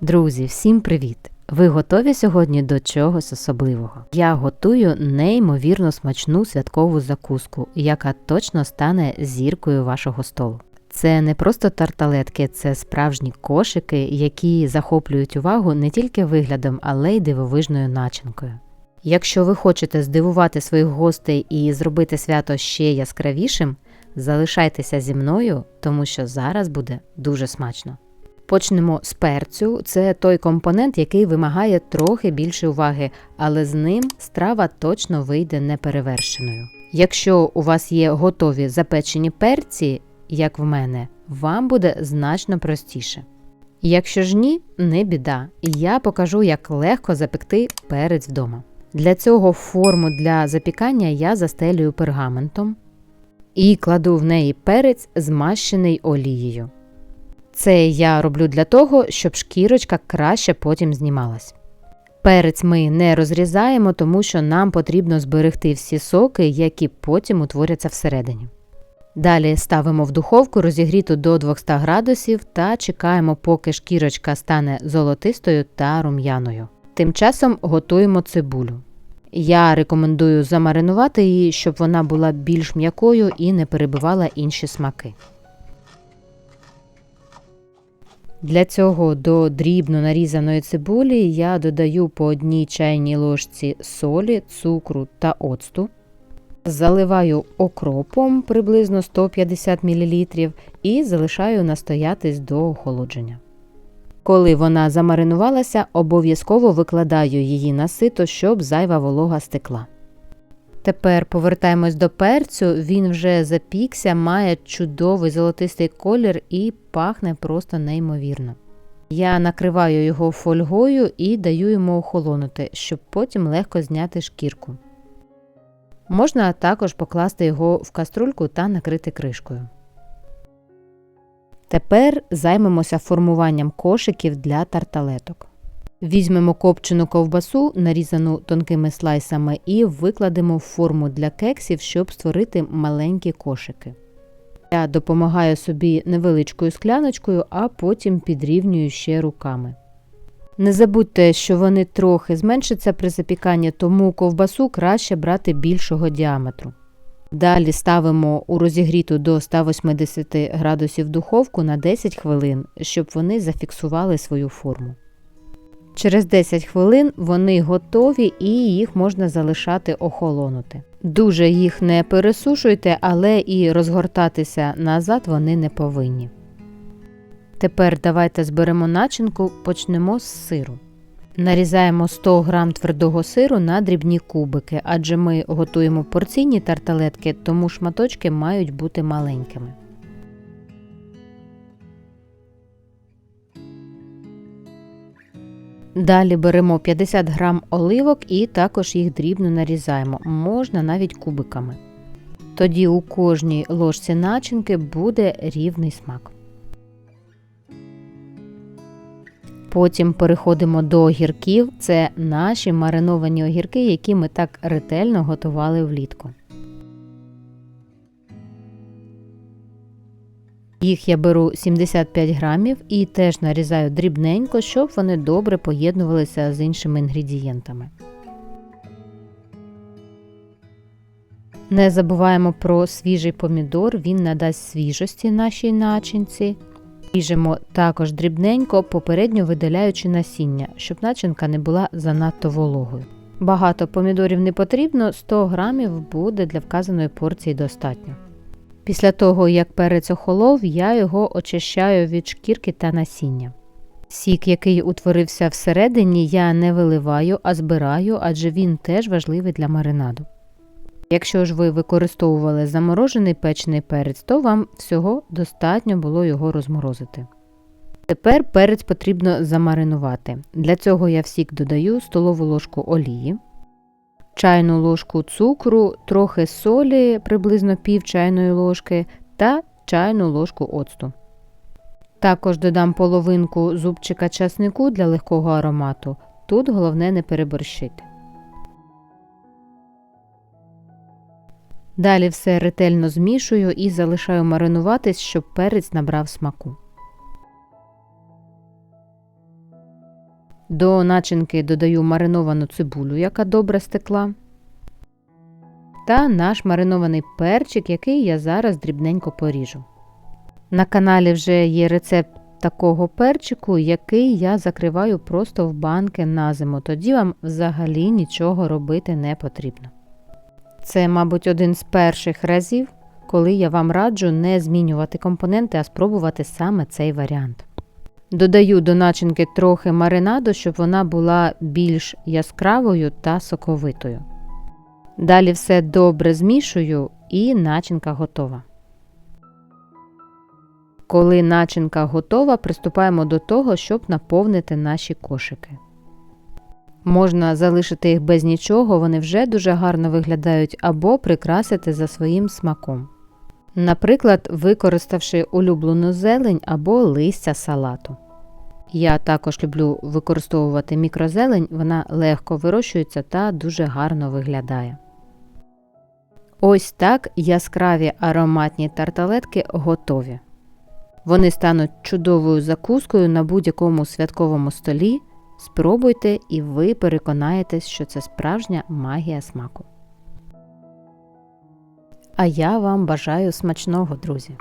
Друзі, всім привіт! Ви готові сьогодні до чогось особливого? Я готую неймовірно смачну святкову закуску, яка точно стане зіркою вашого столу. Це не просто тарталетки, це справжні кошики, які захоплюють увагу не тільки виглядом, але й дивовижною начинкою. Якщо ви хочете здивувати своїх гостей і зробити свято ще яскравішим, залишайтеся зі мною, тому що зараз буде дуже смачно. Почнемо з перцю. Це той компонент, який вимагає трохи більше уваги, але з ним страва точно вийде неперевершеною. Якщо у вас є готові запечені перці, як в мене, вам буде значно простіше. Якщо ж ні, не біда. Я покажу, як легко запекти перець вдома. Для цього форму для запікання я застелюю пергаментом і кладу в неї перець, змащений олією. Це я роблю для того, щоб шкірочка краще потім знімалась. Перець ми не розрізаємо, тому що нам потрібно зберегти всі соки, які потім утворяться всередині. Далі ставимо в духовку розігріту до 200 градусів та чекаємо, поки шкірочка стане золотистою та рум'яною. Тим часом готуємо цибулю. Я рекомендую замаринувати її, щоб вона була більш м'якою і не перебивала інші смаки. Для цього до дрібно нарізаної цибулі я додаю по одній чайній ложці солі, цукру та оцту. Заливаю окропом приблизно 150 мл і залишаю настоятись до охолодження. Коли вона замаринувалася, обов'язково викладаю її на сито, щоб зайва волога стекла. Тепер повертаємось до перцю, він вже запікся, має чудовий золотистий колір і пахне просто неймовірно. Я накриваю його фольгою і даю йому охолонути, щоб потім легко зняти шкірку. Можна також покласти його в каструльку та накрити кришкою. Тепер займемося формуванням кошиків для тарталеток. Візьмемо копчену ковбасу, нарізану тонкими слайсами, і викладемо в форму для кексів, щоб створити маленькі кошики. Я допомагаю собі невеличкою скляночкою, а потім підрівнюю ще руками. Не забудьте, що вони трохи зменшаться при запіканні, тому ковбасу краще брати більшого діаметру. Далі ставимо у розігріту до 180 градусів духовку на 10 хвилин, щоб вони зафіксували свою форму. Через 10 хвилин вони готові і їх можна залишати охолонути. Дуже їх не пересушуйте, але і розгортатися назад вони не повинні. Тепер давайте зберемо начинку, почнемо з сиру. Нарізаємо 100 г твердого сиру на дрібні кубики, адже ми готуємо порційні тарталетки, тому шматочки мають бути маленькими. Далі беремо 50 грам оливок і також їх дрібно нарізаємо, можна навіть кубиками. Тоді у кожній ложці начинки буде рівний смак. Потім переходимо до огірків. Це наші мариновані огірки, які ми так ретельно готували влітку. Їх я беру 75 грамів і теж нарізаю дрібненько, щоб вони добре поєднувалися з іншими інгредієнтами. Не забуваємо про свіжий помідор, він надасть свіжості нашій начинці. Ріжемо також дрібненько, попередньо видаляючи насіння, щоб начинка не була занадто вологою. Багато помідорів не потрібно, 100 грамів буде для вказаної порції достатньо. Після того, як перець охолов, я його очищаю від шкірки та насіння. Сік, який утворився всередині, я не виливаю, а збираю, адже він теж важливий для маринаду. Якщо ж ви використовували заморожений печений перець, то вам всього достатньо було його розморозити. Тепер перець потрібно замаринувати. Для цього я в сік додаю столову ложку олії, чайну ложку цукру, трохи солі, приблизно пів чайної ложки та чайну ложку оцту. Також додам половинку зубчика часнику для легкого аромату. Тут головне не переборщити. Далі все ретельно змішую і залишаю маринуватись, щоб перець набрав смаку. До начинки додаю мариновану цибулю, яка добре стекла. Та наш маринований перчик, який я зараз дрібненько поріжу. На каналі вже є рецепт такого перчику, який я закриваю просто в банки на зиму. Тоді вам взагалі нічого робити не потрібно. Це, мабуть, один з перших разів, коли я вам раджу не змінювати компоненти, а спробувати саме цей варіант. Додаю до начинки трохи маринаду, щоб вона була більш яскравою та соковитою. Далі все добре змішую і начинка готова. Коли начинка готова, приступаємо до того, щоб наповнити наші кошики. Можна залишити їх без нічого, вони вже дуже гарно виглядають, або прикрасити за своїм смаком. Наприклад, використавши улюблену зелень або листя салату. Я також люблю використовувати мікрозелень, вона легко вирощується та дуже гарно виглядає. Ось так яскраві ароматні тарталетки готові. Вони стануть чудовою закускою на будь-якому святковому столі. Спробуйте і ви переконаєтесь, що це справжня магія смаку. А я вам бажаю смачного, друзі!